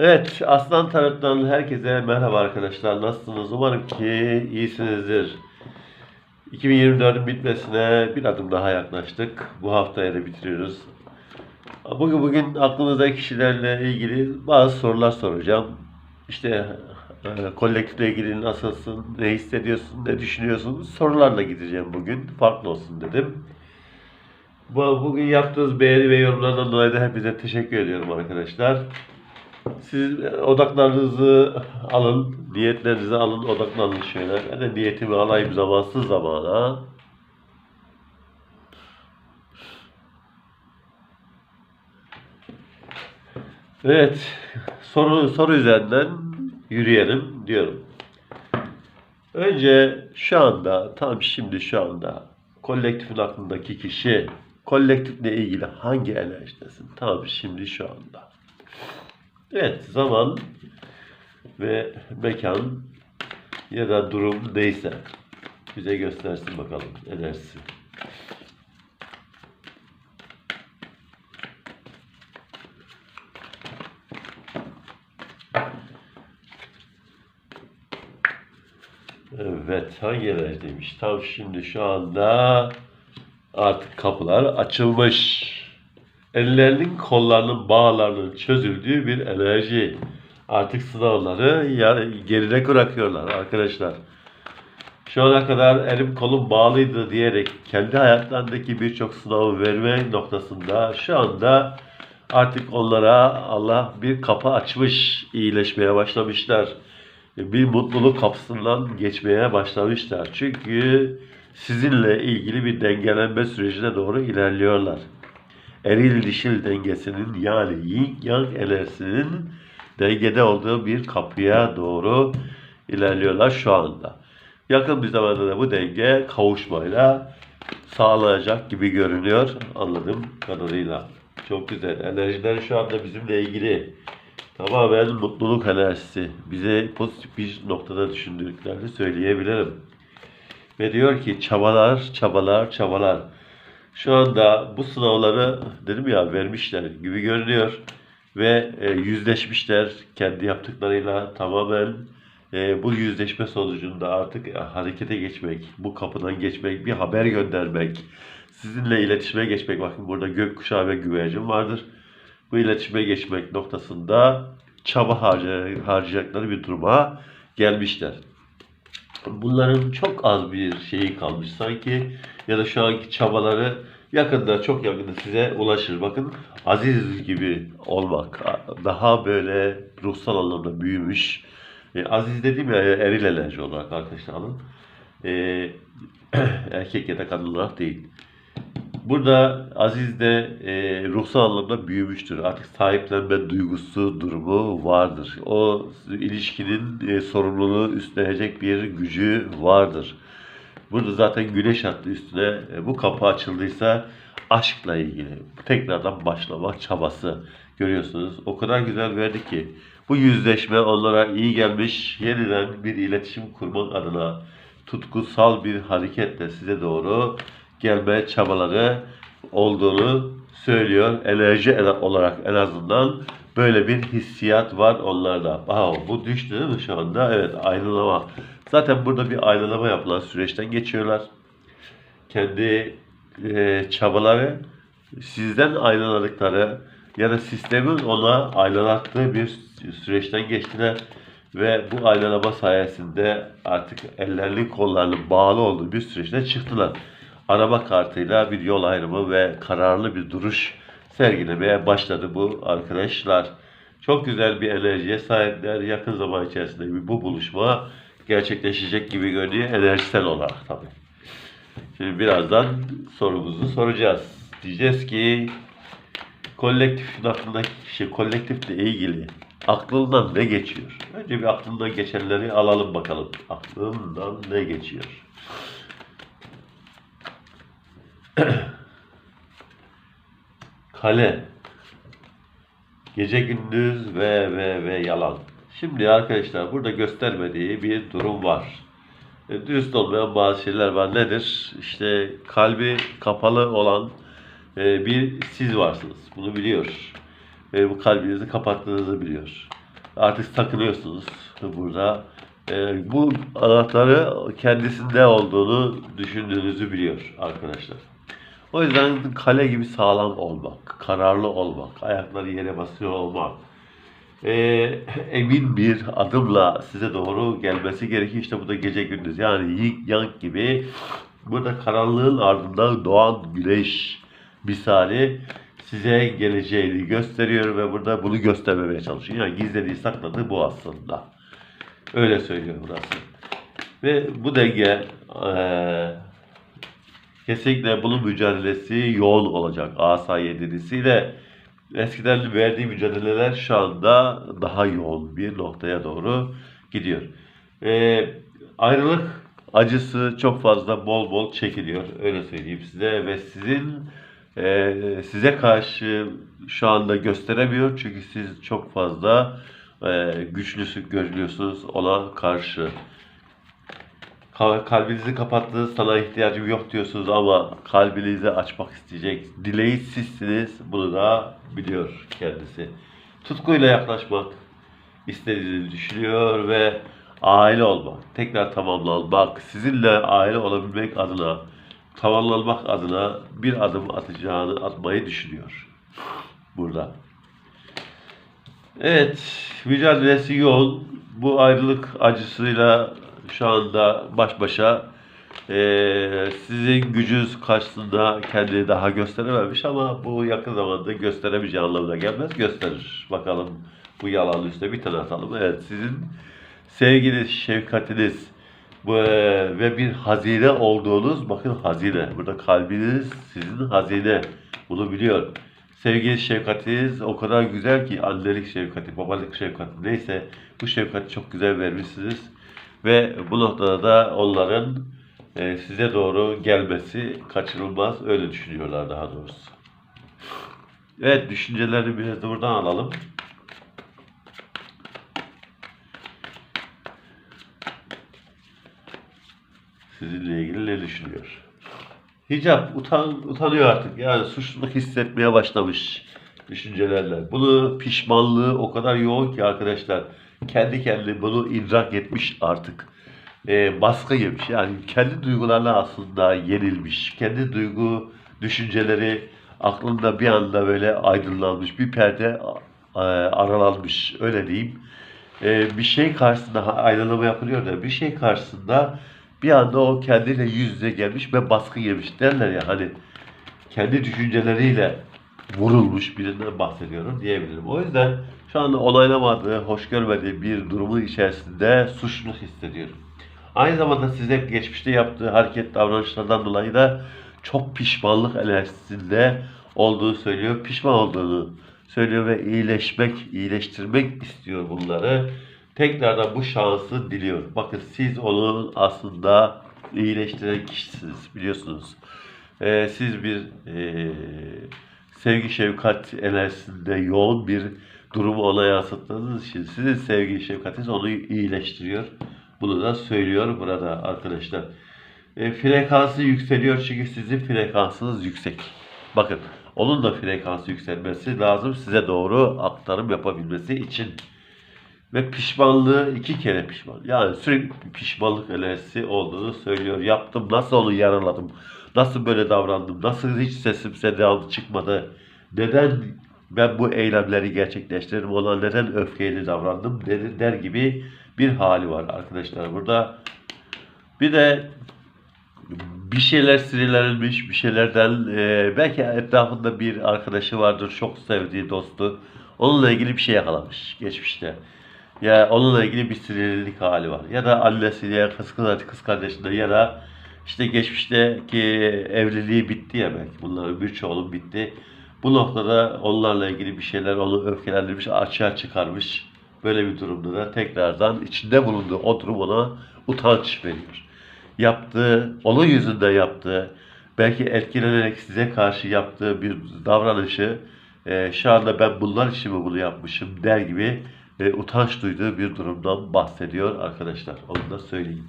Evet, Aslan Tarot'tan herkese merhaba arkadaşlar. Nasılsınız? Umarım ki iyisinizdir. 2024'ün bitmesine bir adım daha yaklaştık. Bu haftaya da bitiriyoruz. Bugün bugün aklınızdaki kişilerle ilgili bazı sorular soracağım. İşte e, kolektifle ilgili nasılsın, ne hissediyorsun, ne düşünüyorsun sorularla gideceğim bugün. Farklı olsun dedim. Bu, bugün yaptığınız beğeni ve yorumlardan dolayı da hepinize teşekkür ediyorum arkadaşlar. Siz odaklarınızı alın, niyetlerinizi alın, odaklanın şöyle. Ben de niyetimi alayım zamansız zamana. Evet, soru soru üzerinden yürüyelim diyorum. Önce şu anda, tam şimdi şu anda kolektifin aklındaki kişi kolektifle ilgili hangi enerjidesin? Tam şimdi şu anda. Evet, zaman ve mekan ya da durum neyse bize göstersin bakalım enerjisi. Evet, hangi enerjideymiş? Tam şimdi şu anda artık kapılar açılmış. Ellerinin, kollarının, bağlarının çözüldüğü bir enerji. Artık sınavları geride bırakıyorlar arkadaşlar. Şu ana kadar elim kolum bağlıydı diyerek kendi hayatlarındaki birçok sınavı verme noktasında şu anda artık onlara Allah bir kapı açmış, iyileşmeye başlamışlar. Bir mutluluk kapısından geçmeye başlamışlar. Çünkü sizinle ilgili bir dengelenme sürecine doğru ilerliyorlar eril dişil dengesinin yani yin yang enerjisinin dengede olduğu bir kapıya doğru ilerliyorlar şu anda. Yakın bir zamanda da bu denge kavuşmayla sağlayacak gibi görünüyor anladığım kadarıyla. Çok güzel. Enerjiler şu anda bizimle ilgili. Tamamen mutluluk enerjisi. Bize pozitif bir noktada düşündüklerini söyleyebilirim. Ve diyor ki çabalar, çabalar, çabalar. Şu anda bu sınavları dedim ya vermişler gibi görünüyor ve e, yüzleşmişler kendi yaptıklarıyla tamamen e, bu yüzleşme sonucunda artık e, harekete geçmek, bu kapıdan geçmek, bir haber göndermek, sizinle iletişime geçmek. Bakın burada gökkuşağı ve güvercin vardır. Bu iletişime geçmek noktasında çaba harca- harcayacakları bir duruma gelmişler bunların çok az bir şeyi kalmış sanki ya da şu anki çabaları yakında çok yakında size ulaşır. Bakın aziz gibi olmak daha böyle ruhsal anlamda büyümüş. E, aziz dediğim ya eril enerji olarak arkadaşlar alın. E, erkek ya da kadın olarak değil. Burada Aziz de e, ruhsal anlamda büyümüştür. Artık sahiplenme duygusu durumu vardır. O ilişkinin e, sorumluluğu üstlenecek bir gücü vardır. Burada zaten güneş attı üstüne. E, bu kapı açıldıysa aşkla ilgili tekrardan başlama çabası görüyorsunuz. O kadar güzel verdi ki bu yüzleşme onlara iyi gelmiş. Yeniden bir iletişim kurmak adına tutkusal bir hareketle size doğru gelme çabaları olduğunu söylüyor. Enerji en- olarak en azından böyle bir hissiyat var onlarda. Wow, bu düştü değil mi şu anda? Evet aynalama. Zaten burada bir aynalama yapılan süreçten geçiyorlar. Kendi e, çabaları sizden aynaladıkları ya da sistemin ona aynalattığı bir süreçten geçtiler ve bu aynalama sayesinde artık ellerinin kollarının bağlı olduğu bir süreçten çıktılar. Araba kartıyla bir yol ayrımı ve kararlı bir duruş sergilemeye başladı bu arkadaşlar. Çok güzel bir enerjiye sahipler. Yakın zaman içerisinde bu buluşma gerçekleşecek gibi görünüyor enerjisel olarak tabii. Şimdi birazdan sorumuzu soracağız. Diyeceğiz ki kolektifin aklındaki kişi kolektifle ilgili aklından ne geçiyor? Önce bir aklından geçenleri alalım bakalım. Aklından ne geçiyor? Kale. Gece gündüz ve ve ve yalan. Şimdi arkadaşlar burada göstermediği bir durum var. E, dürüst olmayan bazı şeyler var. Nedir? İşte kalbi kapalı olan e, bir siz varsınız. Bunu biliyor. Bu kalbinizi kapattığınızı biliyor. Artık sakınıyorsunuz burada. Ee, bu anahtarı kendisinde olduğunu düşündüğünüzü biliyor arkadaşlar. O yüzden kale gibi sağlam olmak, kararlı olmak, ayakları yere basıyor olmak, ee, emin bir adımla size doğru gelmesi gerekir. İşte bu da gece gündüz yani yin yang gibi burada karanlığın ardından doğan güneş misali size geleceğini gösteriyor ve burada bunu göstermemeye çalışıyor. Yani gizlediği sakladığı bu aslında. Öyle söylüyor burası. Ve bu denge eee kesinlikle bunun mücadelesi yoğun olacak. Asa yedilisiyle eskiden verdiği mücadeleler şu anda daha yoğun bir noktaya doğru gidiyor. Ee, ayrılık acısı çok fazla bol bol çekiliyor. Öyle söyleyeyim size ve sizin e, size karşı şu anda gösteremiyor çünkü siz çok fazla e, güçlüsü görülüyorsunuz ona karşı. Ka- Kalbinizi kapattı, sana ihtiyacım yok diyorsunuz ama kalbinizi açmak isteyecek. Dileği sizsiniz, bunu da biliyor kendisi. Tutkuyla yaklaşmak istediğini düşünüyor ve aile olmak, tekrar tamamlanmak, sizinle aile olabilmek adına, tamamlanmak adına bir adım atacağını, atmayı düşünüyor burada. Evet, mücadelesi yoğun. Bu ayrılık acısıyla şu anda baş başa. Ee, sizin gücünüz karşısında kendini daha gösterememiş ama bu yakın zamanda gösteremeyeceği anlamına gelmez. Gösterir. Bakalım bu yalan üstüne bir tane atalım. Evet, sizin sevginiz, şefkatiniz bu, e, ve bir hazine olduğunuz, bakın hazine. Burada kalbiniz sizin hazine. Bunu biliyor. Sevgili şefkatiniz o kadar güzel ki annelik şefkati, babalık şefkati neyse bu şefkati çok güzel vermişsiniz. Ve bu noktada da onların e, size doğru gelmesi kaçınılmaz. Öyle düşünüyorlar daha doğrusu. Evet düşüncelerini biraz da buradan alalım. Sizinle ilgili ne düşünüyor? Hicap utan, utanıyor artık. Yani suçluluk hissetmeye başlamış düşüncelerle. Bunu pişmanlığı o kadar yoğun ki arkadaşlar. Kendi kendine bunu idrak etmiş artık. Ee, baskı yemiş. Yani kendi duygularına aslında yenilmiş. Kendi duygu, düşünceleri aklında bir anda böyle aydınlanmış. Bir perde e, aralanmış. Öyle diyeyim. Ee, bir şey karşısında aydınlama yapılıyor da bir şey karşısında bir anda o kendiyle yüz yüze gelmiş ve baskı yemiş derler ya hani kendi düşünceleriyle vurulmuş birinden bahsediyorum diyebilirim. O yüzden şu anda onaylamadığı, hoş görmediği bir durumun içerisinde suçluluk hissediyor. Aynı zamanda size geçmişte yaptığı hareket davranışlardan dolayı da çok pişmanlık enerjisinde olduğu söylüyor. Pişman olduğunu söylüyor ve iyileşmek, iyileştirmek istiyor bunları. Tekrardan bu şansı diliyor. Bakın siz onun aslında iyileştiren kişisiniz biliyorsunuz. Ee, siz bir ee, sevgi şefkat enerjisinde yoğun bir durumu ona yansıttığınız için sizin sevgi şefkatiniz onu iyileştiriyor. Bunu da söylüyor burada arkadaşlar. E, frekansı yükseliyor çünkü sizin frekansınız yüksek. Bakın onun da frekansı yükselmesi lazım size doğru aktarım yapabilmesi için. Ve pişmanlığı iki kere pişman. Yani sürekli pişmanlık enerjisi olduğunu söylüyor. Yaptım, nasıl onu yaraladım, nasıl böyle davrandım, nasıl hiç sesim sedam çıkmadı, neden ben bu eylemleri gerçekleştirdim, ona neden öfkeyle davrandım der, der gibi bir hali var arkadaşlar burada. Bir de bir şeyler sinirlenmiş, bir şeylerden e, belki etrafında bir arkadaşı vardır, çok sevdiği dostu. Onunla ilgili bir şey yakalamış geçmişte. Ya onunla ilgili bir sinirlilik hali var. Ya da annesiyle, kız, kız, kız kardeşinde ya da işte geçmişteki evliliği bitti ya belki. Bunların birçoğunun bitti. Bu noktada onlarla ilgili bir şeyler onu öfkelendirmiş, açığa çıkarmış. Böyle bir durumda da tekrardan içinde bulunduğu o durum ona utanç veriyor. Yaptığı, onun yüzünde yaptığı, belki etkilenerek size karşı yaptığı bir davranışı e, şu anda ben bunlar için mi bunu yapmışım der gibi e, utanç duyduğu bir durumdan bahsediyor arkadaşlar. Onu da söyleyeyim.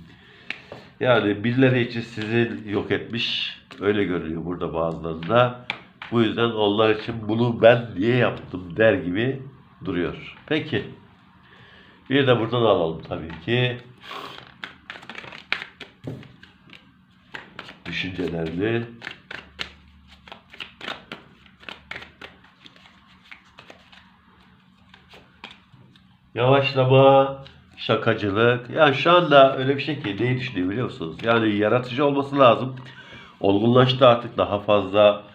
Yani birileri için sizi yok etmiş. Öyle görünüyor burada bazılarında. Bu yüzden onlar için bunu ben niye yaptım der gibi duruyor. Peki. Bir de buradan alalım tabii ki. Düşüncelerini. Yavaşlama, şakacılık. Yani şu anda öyle bir şey ki neyi düşünüyor biliyor musunuz? Yani yaratıcı olması lazım. Olgunlaştı artık daha fazla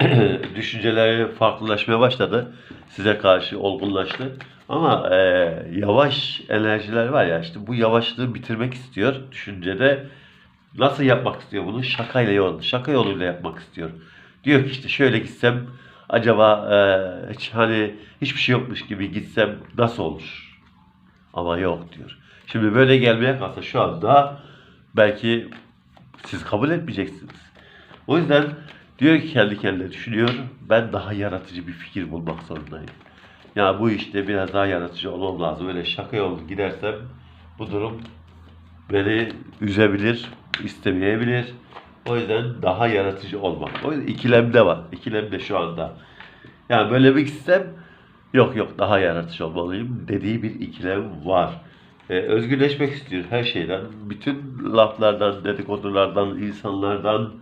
düşünceleri farklılaşmaya başladı. Size karşı olgunlaştı. Ama e, yavaş enerjiler var ya işte bu yavaşlığı bitirmek istiyor düşüncede. Nasıl yapmak istiyor bunu? Şakayla yol, şaka yoluyla yapmak istiyor. Diyor ki işte şöyle gitsem acaba e, hiç hani hiçbir şey yokmuş gibi gitsem nasıl olur? Ama yok diyor. Şimdi böyle gelmeye kalsa şu anda belki siz kabul etmeyeceksiniz. O yüzden diyor ki kendi kendine düşünüyor. Ben daha yaratıcı bir fikir bulmak zorundayım. Ya bu işte biraz daha yaratıcı olmam lazım. Öyle şaka yolu gidersem bu durum beni üzebilir, istemeyebilir. O yüzden daha yaratıcı olmak. O yüzden ikilemde var. İkilemde şu anda. Yani böyle bir gitsem yok yok daha yaratıcı olmalıyım dediği bir ikilem var. Ee, özgürleşmek istiyor her şeyden. Bütün laflardan, dedikodulardan, insanlardan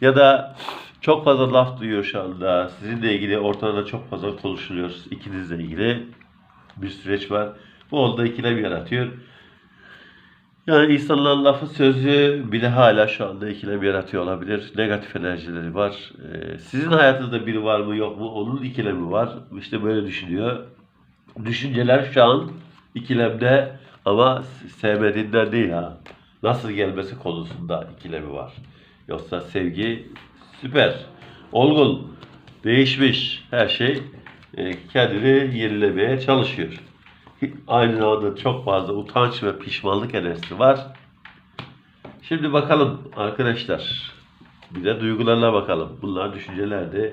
ya da çok fazla laf duyuyor şu anda. Sizinle ilgili ortada çok fazla konuşuluyor. İkinizle ilgili bir süreç var. Bu onda ikilem yaratıyor. Yani insanların lafı sözü bile hala şu anda ikilem yaratıyor olabilir. Negatif enerjileri var. Ee, sizin hayatınızda biri var mı yok mu? Onun ikilemi var. İşte böyle düşünüyor. Düşünceler şu an ikilemde ama sevmediğinden değil ha. Nasıl gelmesi konusunda ikilemi var. Yoksa sevgi süper. Olgun. Değişmiş. Her şey e, kendini yenilemeye çalışıyor. Aynı zamanda çok fazla utanç ve pişmanlık enerjisi var. Şimdi bakalım arkadaşlar. Bir de duygularına bakalım. Bunlar düşüncelerde.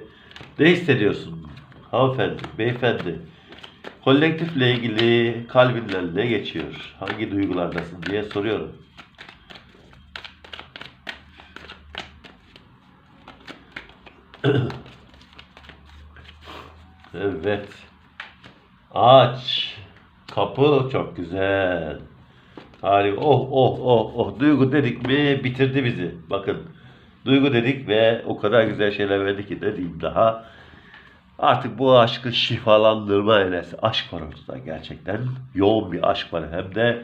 Ne hissediyorsun? Hanımefendi, beyefendi. Kolektifle ilgili kalbinden ne geçiyor? Hangi duygulardasın diye soruyorum. Evet. Aç. Kapı çok güzel. Harika. Oh oh oh oh. Duygu dedik mi bitirdi bizi. Bakın. Duygu dedik ve o kadar güzel şeyler verdi ki ne diyeyim daha. Artık bu aşkı şifalandırma enerjisi. Aşk var ortada gerçekten. Yoğun bir aşk var. Hem de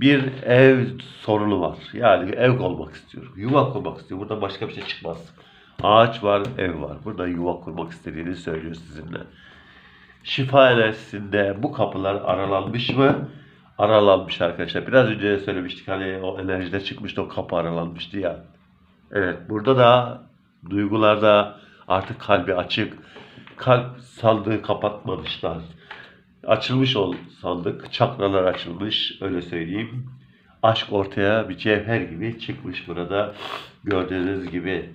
bir ev sorunu var. Yani ev olmak istiyorum. Yuva kurmak istiyorum. Burada başka bir şey çıkmaz. Ağaç var, ev var. Burada yuva kurmak istediğini söylüyor sizinle. Şifa enerjisinde bu kapılar aralanmış mı? Aralanmış arkadaşlar. Biraz önce söylemiştik hani o enerjide çıkmıştı o kapı aralanmıştı ya. Evet burada da duygularda artık kalbi açık. Kalp sandığı kapatmamışlar. Açılmış ol sandık. Çakralar açılmış öyle söyleyeyim. Aşk ortaya bir cevher gibi çıkmış burada. Gördüğünüz gibi.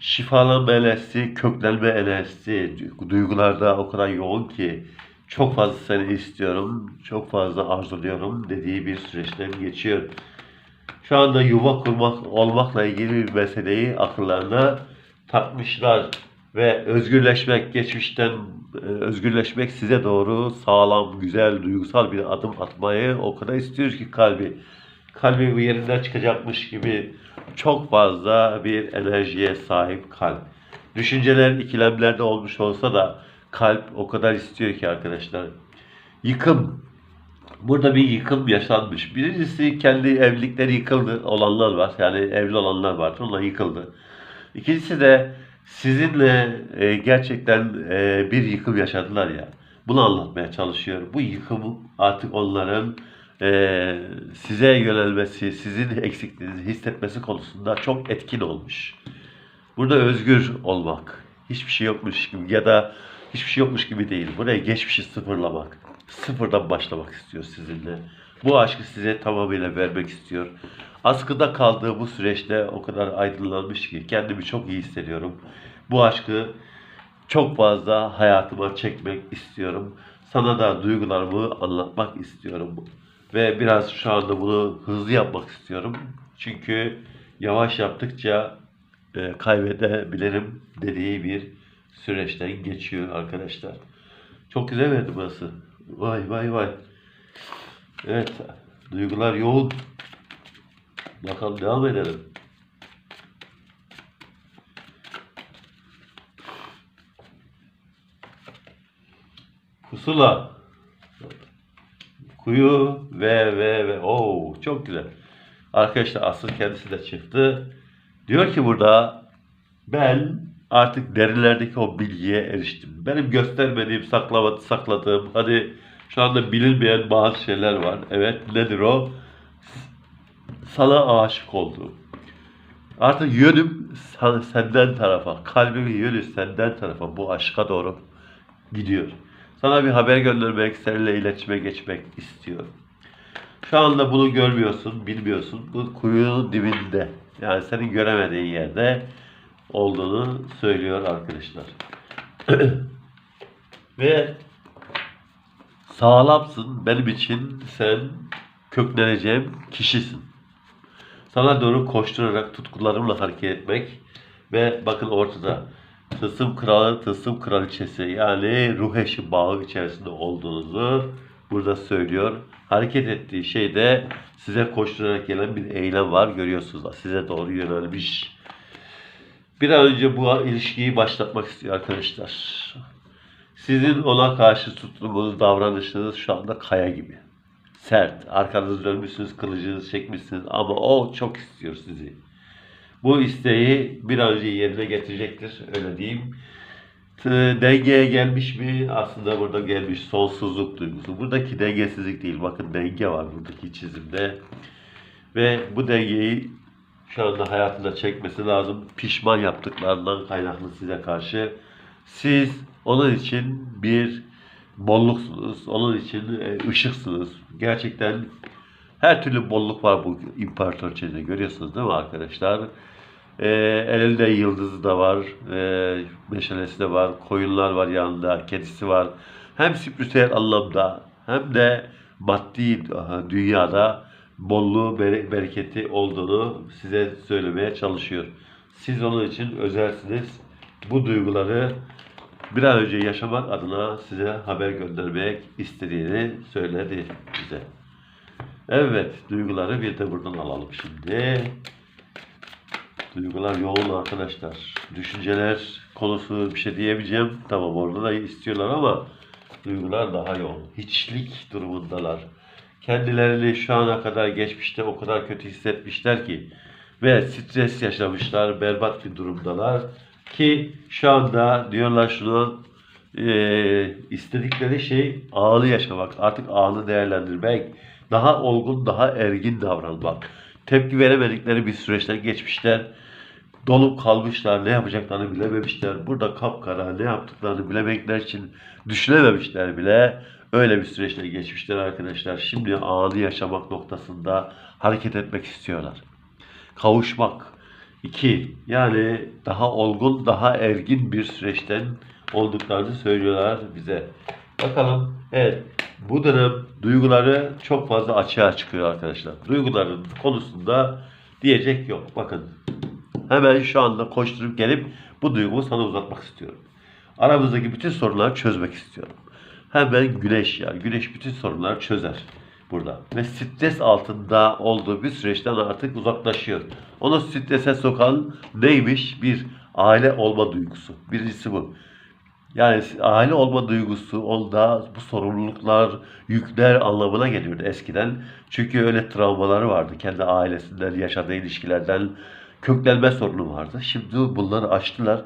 Şifalanma enerjisi, köklenme enerjisi duygularda o kadar yoğun ki çok fazla seni istiyorum, çok fazla arzuluyorum dediği bir süreçten geçiyor. Şu anda yuva kurmak olmakla ilgili bir meseleyi akıllarına takmışlar ve özgürleşmek, geçmişten e, özgürleşmek size doğru sağlam, güzel, duygusal bir adım atmayı o kadar istiyoruz ki kalbi. Kalbi bu yerinden çıkacakmış gibi çok fazla bir enerjiye sahip kalp. Düşünceler ikilemlerde olmuş olsa da kalp o kadar istiyor ki arkadaşlar. Yıkım. Burada bir yıkım yaşanmış. Birincisi kendi evlilikleri yıkıldı olanlar var. Yani evli olanlar var. Onlar yıkıldı. İkincisi de sizinle e, gerçekten e, bir yıkım yaşadılar ya. Bunu anlatmaya çalışıyor. Bu yıkım artık onların e, size yönelmesi, sizin eksikliğinizi hissetmesi konusunda çok etkin olmuş. Burada özgür olmak, hiçbir şey yokmuş gibi ya da hiçbir şey yokmuş gibi değil. Buraya geçmişi sıfırlamak, sıfırdan başlamak istiyor sizinle. Bu aşkı size tamamıyla vermek istiyor. Askıda kaldığı bu süreçte o kadar aydınlanmış ki kendimi çok iyi hissediyorum. Bu aşkı çok fazla hayatıma çekmek istiyorum. Sana da duygularımı anlatmak istiyorum. Ve biraz şu anda bunu hızlı yapmak istiyorum. Çünkü yavaş yaptıkça e, kaybedebilirim dediği bir süreçten geçiyor arkadaşlar. Çok güzel verdi burası. Vay vay vay. Evet. Duygular yoğun. Bakalım devam edelim. Pusula. Kuyu ve ve ve. Oo çok güzel. Arkadaşlar asıl kendisi de çıktı. Diyor ki burada ben artık derinlerdeki o bilgiye eriştim. Benim göstermediğim, saklama, sakladığım, hadi şu anda bilinmeyen bazı şeyler var. Evet nedir o? Sana aşık oldum. Artık yönüm sen- senden tarafa, kalbimin yönü senden tarafa bu aşka doğru gidiyor. Sana bir haber göndermek, seninle iletişime geçmek istiyorum. Şu anda bunu görmüyorsun, bilmiyorsun. Bu kuyunun dibinde. Yani senin göremediğin yerde olduğunu söylüyor arkadaşlar. Ve sağlamsın. Benim için sen kökleneceğim kişisin. Sana doğru koşturarak tutkularımla hareket etmek ve bakın ortada tılsım kralı, tılsım kraliçesi yani ruh eşi bağı içerisinde olduğunuzu burada söylüyor. Hareket ettiği şey de size koşturarak gelen bir eylem var görüyorsunuz. Size doğru yönelmiş. Bir an önce bu ilişkiyi başlatmak istiyor arkadaşlar. Sizin ona karşı tuttuğunuz davranışınız şu anda kaya gibi. Sert. Arkanızı dönmüşsünüz, kılıcınızı çekmişsiniz ama o çok istiyor sizi. Bu isteği bir an yerine getirecektir. Öyle diyeyim. Dengeye gelmiş mi? Aslında burada gelmiş sonsuzluk duygusu. Buradaki dengesizlik değil. Bakın denge var buradaki çizimde. Ve bu dengeyi şu anda hayatında çekmesi lazım. Pişman yaptıklarından kaynaklı size karşı. Siz onun için bir bolluksunuz. Onun için e, ışıksınız. Gerçekten her türlü bolluk var bu imparatorçede. Görüyorsunuz değil mi arkadaşlar? Ee, elinde yıldızı da var, e, meşalesi de var, koyunlar var yanında, kedisi var. Hem spiritüel anlamda hem de maddi dünyada bolluğu, bere- bereketi olduğunu size söylemeye çalışıyor. Siz onun için özelsiniz. Bu duyguları bir an önce yaşamak adına size haber göndermek istediğini söyledi bize. Evet, duyguları bir de buradan alalım şimdi. Duygular yoğun arkadaşlar. Düşünceler konusu bir şey diyemeyeceğim. Tamam orada da istiyorlar ama duygular daha yoğun. Hiçlik durumundalar. Kendilerini şu ana kadar geçmişte o kadar kötü hissetmişler ki ve stres yaşamışlar, berbat bir durumdalar ki şu anda diyorlar şunu eee, istedikleri şey anı yaşamak, artık anı değerlendirmek, daha olgun, daha ergin davranmak. Tepki veremedikleri bir süreçten geçmişler. Dolup kalmışlar, ne yapacaklarını bilememişler. Burada kapkara ne yaptıklarını bilemekler için düşünememişler bile. Öyle bir süreçten geçmişler arkadaşlar. Şimdi anı yaşamak noktasında hareket etmek istiyorlar. Kavuşmak. İki, yani daha olgun, daha ergin bir süreçten olduklarını söylüyorlar bize. Bakalım, evet bu dönem duyguları çok fazla açığa çıkıyor arkadaşlar. Duyguların konusunda diyecek yok. Bakın hemen şu anda koşturup gelip bu duygumu sana uzatmak istiyorum. Aramızdaki bütün sorunları çözmek istiyorum. Hemen güneş ya. Güneş bütün sorunları çözer burada. Ve stres altında olduğu bir süreçten artık uzaklaşıyor. Onu strese sokan neymiş? Bir aile olma duygusu. Birincisi bu. Yani aile olma duygusu onda bu sorumluluklar, yükler anlamına geliyordu eskiden. Çünkü öyle travmaları vardı. Kendi ailesinden, yaşadığı ilişkilerden köklenme sorunu vardı. Şimdi bunları aştılar.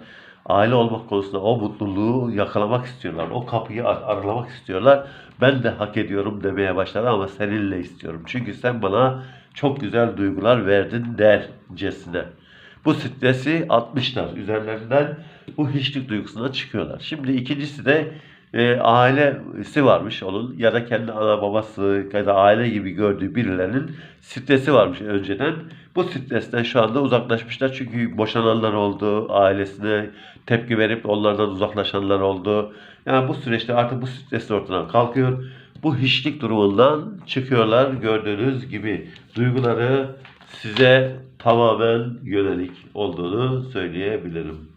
Aile olmak konusunda o mutluluğu yakalamak istiyorlar. O kapıyı ar- aralamak istiyorlar. Ben de hak ediyorum demeye başladı ama seninle istiyorum. Çünkü sen bana çok güzel duygular verdin dercesine. Bu stresi atmışlar üzerlerinden bu hiçlik duygusundan çıkıyorlar. Şimdi ikincisi de e, ailesi varmış onun ya da kendi ana babası ya da aile gibi gördüğü birilerinin stresi varmış önceden. Bu stresten şu anda uzaklaşmışlar çünkü boşananlar oldu, ailesine tepki verip onlardan uzaklaşanlar oldu. Yani bu süreçte artık bu stres ortadan kalkıyor. Bu hiçlik durumundan çıkıyorlar gördüğünüz gibi. Duyguları size tamamen yönelik olduğunu söyleyebilirim.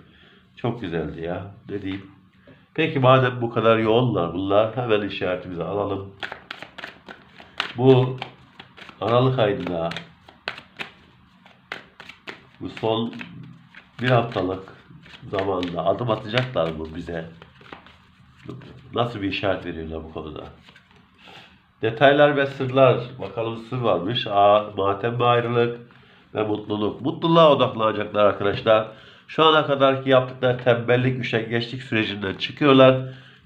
Çok güzeldi ya. Ne diyeyim? Peki madem bu kadar yoğunlar bunlar hemen işaretimizi alalım. Bu Aralık ayında bu son bir haftalık zamanda adım atacaklar mı bize? Nasıl bir işaret veriyorlar bu konuda? Detaylar ve sırlar. Bakalım sır varmış. Aa, matem ve ayrılık ve mutluluk. Mutluluğa odaklanacaklar arkadaşlar. Şu ana kadarki yaptıkları tembellik, üşengeçlik sürecinden çıkıyorlar.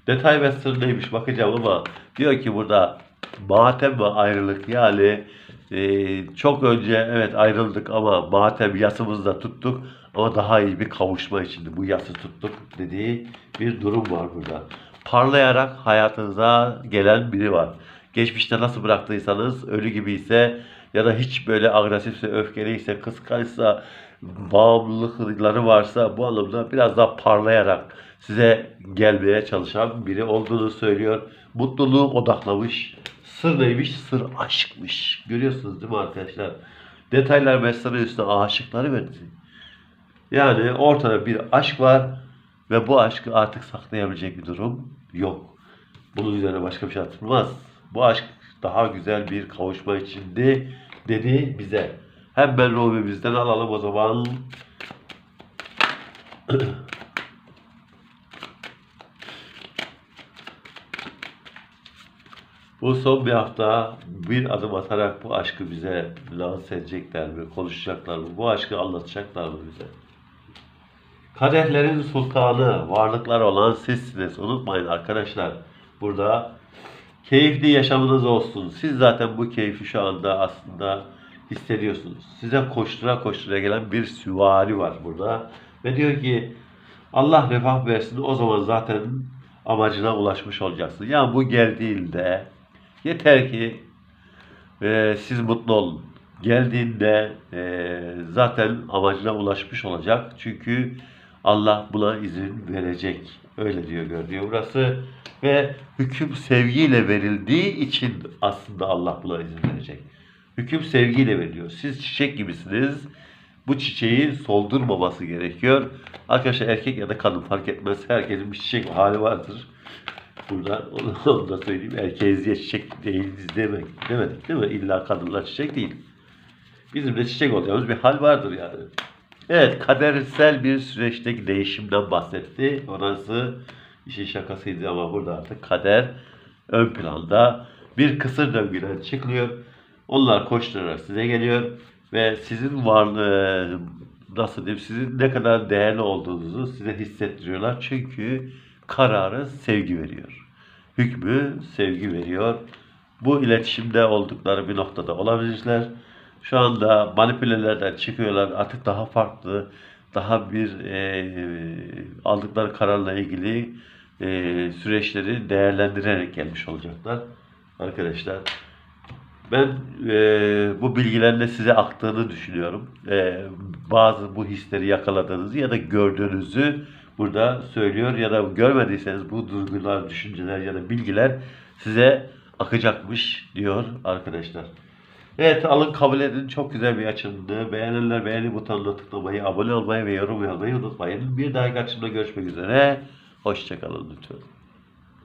Detay ve sır neymiş bakacağım ama diyor ki burada matem ve ayrılık yani e, çok önce evet ayrıldık ama matem yasımızda tuttuk ama daha iyi bir kavuşma içinde bu yası tuttuk dediği bir durum var burada. Parlayarak hayatınıza gelen biri var. Geçmişte nasıl bıraktıysanız ölü gibi ise ya da hiç böyle agresifse, öfkeliyse, kıskançsa, bağımlılıkları varsa bu anlamda biraz daha parlayarak size gelmeye çalışan biri olduğunu söylüyor. Mutluluğu odaklamış. Sır neymiş? Sır aşkmış. Görüyorsunuz değil mi arkadaşlar? Detaylar mesele üstüne aşıkları verdi. Yani ortada bir aşk var ve bu aşkı artık saklayabilecek bir durum yok. Bunun üzerine başka bir şey atılmaz. Bu aşk daha güzel bir kavuşma içindi dedi bize. Hemen Robimizden alalım o zaman. Bu son bir hafta bir adım atarak bu aşkı bize lanse edecekler mi, konuşacaklar mı, bu aşkı anlatacaklar mı bize? Kadehlerin sultanı, varlıklar olan sizsiniz. Unutmayın arkadaşlar. Burada keyifli yaşamınız olsun. Siz zaten bu keyfi şu anda aslında hissediyorsunuz. Size koştura koştura gelen bir süvari var burada. Ve diyor ki Allah refah versin o zaman zaten amacına ulaşmış olacaksın. Yani bu geldiğinde yeter ki e, siz mutlu olun. Geldiğinde e, zaten amacına ulaşmış olacak. Çünkü Allah buna izin verecek. Öyle diyor görünüyor burası. Ve hüküm sevgiyle verildiği için aslında Allah buna izin verecek. Hüküm sevgiyle veriliyor. Siz çiçek gibisiniz. Bu çiçeği soldurmaması gerekiyor. Arkadaşlar erkek ya da kadın fark etmez. Herkesin bir çiçek hali vardır. Burada onu, onu da söyleyeyim. Erkeğiz diye çiçek değiliz demek. Demedik değil mi? İlla kadınlar çiçek değil. Bizim de çiçek olacağımız bir hal vardır yani. Evet, kadersel bir süreçteki değişimden bahsetti. Orası işin şakasıydı ama burada artık kader ön planda. Bir kısır döngüden çıkılıyor. Onlar koşturarak size geliyor ve sizin varlığı nasıl diyeyim sizin ne kadar değerli olduğunuzu size hissettiriyorlar. Çünkü kararı sevgi veriyor. Hükmü sevgi veriyor. Bu iletişimde oldukları bir noktada olabilirler. Şu anda manipülelerden çıkıyorlar. Artık daha farklı, daha bir e, aldıkları kararla ilgili e, süreçleri değerlendirerek gelmiş olacaklar arkadaşlar. Ben e, bu bilgilerin de size aktığını düşünüyorum. E, bazı bu hisleri yakaladığınızı ya da gördüğünüzü burada söylüyor ya da görmediyseniz bu duygular, düşünceler ya da bilgiler size akacakmış diyor arkadaşlar. Evet alın kabul edin. Çok güzel bir açımdı. Beğenenler beğeni butonuna tıklamayı, abone olmayı ve yorum yazmayı unutmayın. Bir dahaki açımda görüşmek üzere. Hoşçakalın lütfen.